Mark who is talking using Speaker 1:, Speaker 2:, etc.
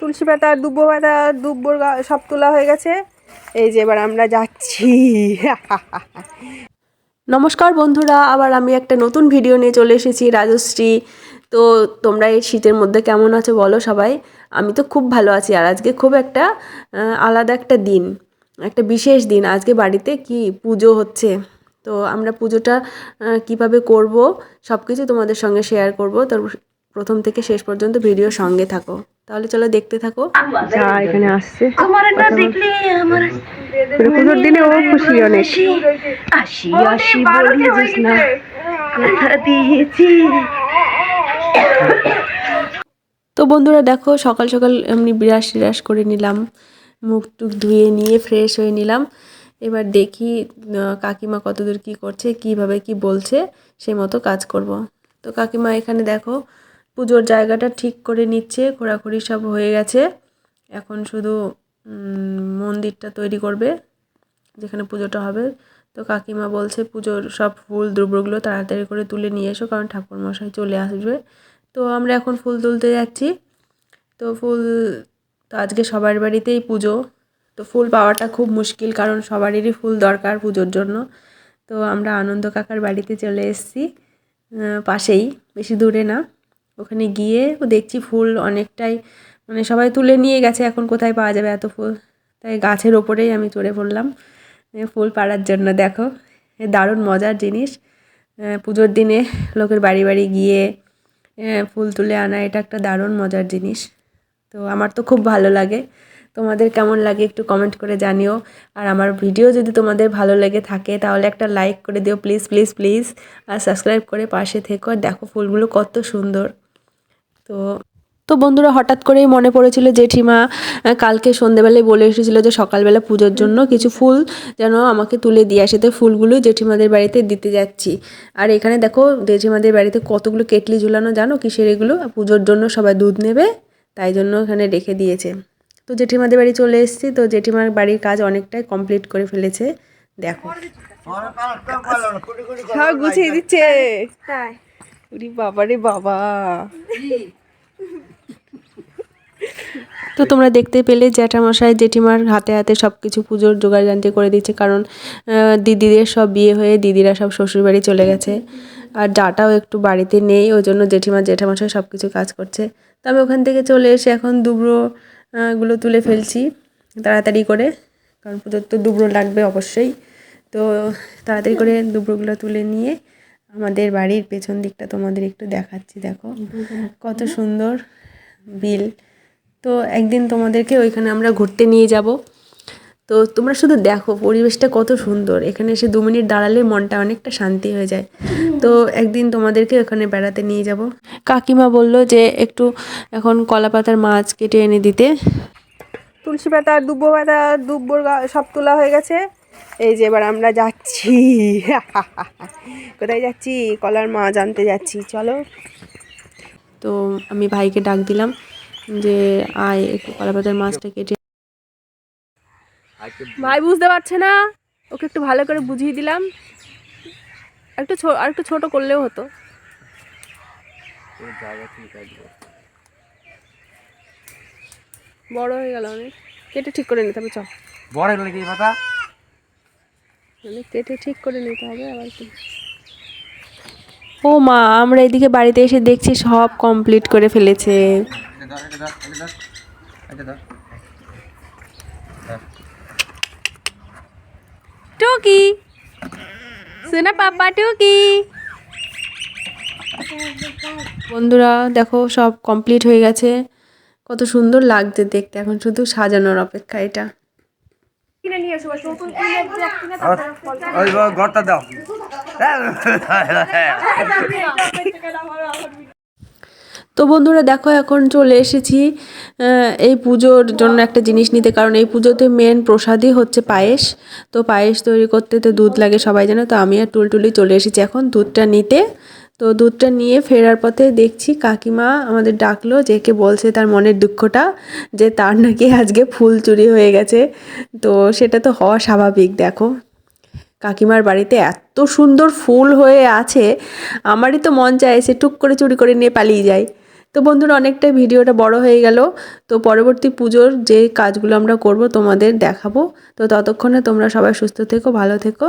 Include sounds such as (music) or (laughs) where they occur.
Speaker 1: তুলসী পাতা, দুব্বো পাতা, দুব্বর সব তোলা হয়ে গেছে। এই যে এবার আমরা যাচ্ছি। নমস্কার বন্ধুরা, আবার আমি একটা নতুন ভিডিও নিয়ে চলে এসেছি রাজশ্রী। তো তোমরা এই শীতের মধ্যে কেমন আছো বলো সবাই? আমি তো খুব ভালো আছি, আর আজকে খুব একটা আলাদা একটা দিন, একটা বিশেষ দিন। আজকে বাড়িতে কি পুজো হচ্ছে? তো আমরা পুজোটা কীভাবে করব? সব কিছু তোমাদের সঙ্গে শেয়ার করব। তো প্রথম থেকে শেষ পর্যন্ত ভিডিও সঙ্গে থাকো। তাহলে চলো দেখতে থাকো। যা এখানে আসছে। পুজোর দিনে ও খুশি অনেক।
Speaker 2: আসি। আসি বলি না। কথা দিয়েছি।
Speaker 1: তো বন্ধুরা দেখো সকাল সকাল এমনি বিরাস টিরাস করে নিলাম। মুখ টুক ধুয়ে নিয়ে ফ্রেশ হয়ে নিলাম। এবার দেখি কাকিমা কতদূর কি করছে কীভাবে কি বলছে সেই মতো কাজ করব। তো কাকিমা এখানে দেখো পুজোর জায়গাটা ঠিক করে নিচ্ছে, খোঁড়াখুড়ি সব হয়ে গেছে। এখন শুধু মন্দিরটা তৈরি করবে, যেখানে পুজোটা হবে। তো কাকিমা বলছে পুজোর সব ফুল দ্রব্যগুলো তাড়াতাড়ি করে তুলে নিয়ে এসো, কারণ ঠাকুর মশাই চলে আসবে। তো আমরা এখন ফুল তুলতে যাচ্ছি। তো ফুল, তো আজকে সবার বাড়িতেই পুজো। তো ফুল পাওয়াটা খুব মুশকিল, কারণ সবারই ফুল দরকার পুজোর জন্য। তো আমরা আনন্দ কাকার বাড়িতে চলে এসেছি। পাশেই, বেশি দূরে না। ওখানে গিয়ে দেখছি ফুল অনেকটাই মানে সবাই তুলে নিয়ে গেছে, এখন কোথায় পাওয়া যাবে এত ফুল? তাই গাছের ওপরেই আমি চড়ে পড়লাম। ফুল পাড়ার জন্য, দেখো। দারুণ মজার জিনিস। পুজোর দিনে লোকের বাড়ি বাড়ি গিয়ে ফুল তুলে আনা, এটা একটা দারুণ মজার জিনিস। তো আমার তো খুব ভালো লাগে। তোমাদের কেমন লাগে একটু কমেন্ট করে জানিও। আর আমার ভিডিও যদি তোমাদের ভালো লেগে থাকে, তাহলে একটা লাইক করে দিও প্লিজ প্লিজ প্লিজ আর সাবস্ক্রাইব করে পাশে থেকো। দেখো ফুলগুলো কত সুন্দর। তো তো বন্ধুরা হঠাৎ করেই মনে পড়েছিল জেঠিমা কালকে সন্ধেবেলায় বলে এসেছিল যে সকালবেলা পুজোর জন্য কিছু ফুল যেন আমাকে তুলে দিয়ে আসে। তো ফুলগুলো জেঠিমাদের বাড়িতে দিতে যাচ্ছি। আর এখানে দেখো জেঠিমাদের বাড়িতে কতগুলো কেটলি ঝুলানো জানো কিসের এগুলো? পুজোর জন্য সবাই দুধ নেবে তাই জন্য এখানে রেখে দিয়েছে। তো জেঠিমাদের বাড়ি চলে এসেছি তো জেঠিমার বাড়ির কাজ অনেকটাই কমপ্লিট করে ফেলেছে। দেখো। সব গুছিয়ে দিচ্ছে। বাবা রে বাবা। তো তোমরা দেখতে পেলে জ্যাঠামশাই জেঠিমার হাতে হাতে সব কিছু পুজোর জোগাড় জানতে করে দিচ্ছে কারণ দিদিদের সব বিয়ে হয়ে দিদিরা সব শ্বশুরবাড়ি চলে গেছে। আর ডাটাও একটু বাড়িতে নেই ওই জন্য জেঠিমা জেঠামশাই সব কিছু কাজ করছে। তো আমি ওখান থেকে চলে এসে এখন দুবড়ো আহ, গুলো তুলে ফেলছি তাড়াতাড়ি করে কারণ পুজোর তো দুবড়ো লাগবে অবশ্যই। তো তাড়াতাড়ি করে দুবড়োগুলো তুলে নিয়ে আমাদের বাড়ির পেছন দিকটা তোমাদের একটু দেখাচ্ছি, দেখো। কত সুন্দর বিল। তো একদিন তোমাদেরকে ওইখানে আমরা ঘুরতে নিয়ে যাব। তো তোমরা শুধু দেখো পরিবেশটা কত সুন্দর। এখানে এসে দু মিনিট দাঁড়ালে মনটা অনেকটা শান্তি হয়ে যায়। তো একদিন তোমাদেরকে ওখানে বেড়াতে নিয়ে যাব। কাকিমা বলল যে একটু এখন কলা পাতার মাছ কেটে এনে দিতে। তুলসী পাতা, দুব্বো পাতা, দুব্বর সব তোলা হয়ে গেছে। এই যে এবার আমরা যাচ্ছি। (laughs) কোথায় যাচ্ছি? কলার মাছ আনতে যাচ্ছি। চলো। তো আমি ভাইকে ডাক দিলাম যে আয় একটু কলা পাতার মাছটা কেটে ভাই বুঝতে পারছে না। ওকে একটু ভালো করে বুঝিয়ে দিলাম। একটু আর একটু ছোট করলেও হতো। বড় হয়ে গেল অনেক। কেটে ঠিক করে নিতে হবে চল।
Speaker 3: বড় এগুলো কি পাতা?
Speaker 1: মানে কেটে ঠিক করে নিতে হবে আবার কি? ও মা আমরা এদিকে বাড়িতে এসে দেখছি সব কমপ্লিট করে ফেলেছে। টুকি। সোনা পাপা টুকি। বন্ধুরা দেখো সব কমপ্লিট হয়ে গেছে। কত সুন্দর লাগছে দেখতে এখন শুধু সাজানোর অপেক্ষা এটা।
Speaker 3: ওই ওই ঘরটা দাও।
Speaker 1: তো বন্ধুরা দেখো এখন চলে এসেছি এই পুজোর জন্য একটা জিনিস নিতে। কারণ এই পুজোতে মেন প্রসাদই হচ্ছে পায়েস। তো পায়েস তৈরি করতে তো দুধ লাগে সবাই জানে। তো আমি আর টুলটুলি চলে এসেছি এখন দুধটা নিতে। তো দুধটা নিয়ে ফেরার পথে দেখছি কাকিমা আমাদের ডাকলো যে কে বলছে তার মনের দুঃখটা, যে তার নাকি আজকে ফুল চুরি হয়ে গেছে। তো সেটা তো হওয়া স্বাভাবিক, দেখো। কাকিমার বাড়িতে এত সুন্দর ফুল হয়ে আছে, আমারই তো মন সে টুক করে চুরি করে নিয়ে পালিয়ে যায়। তো বন্ধুরা অনেকটাই ভিডিওটা বড় হয়ে গেল। তো পরবর্তী পুজোর যে কাজগুলো আমরা করব তোমাদের দেখাবো। তো ততক্ষণে তোমরা সবাই সুস্থ থেকো, ভালো থেকো।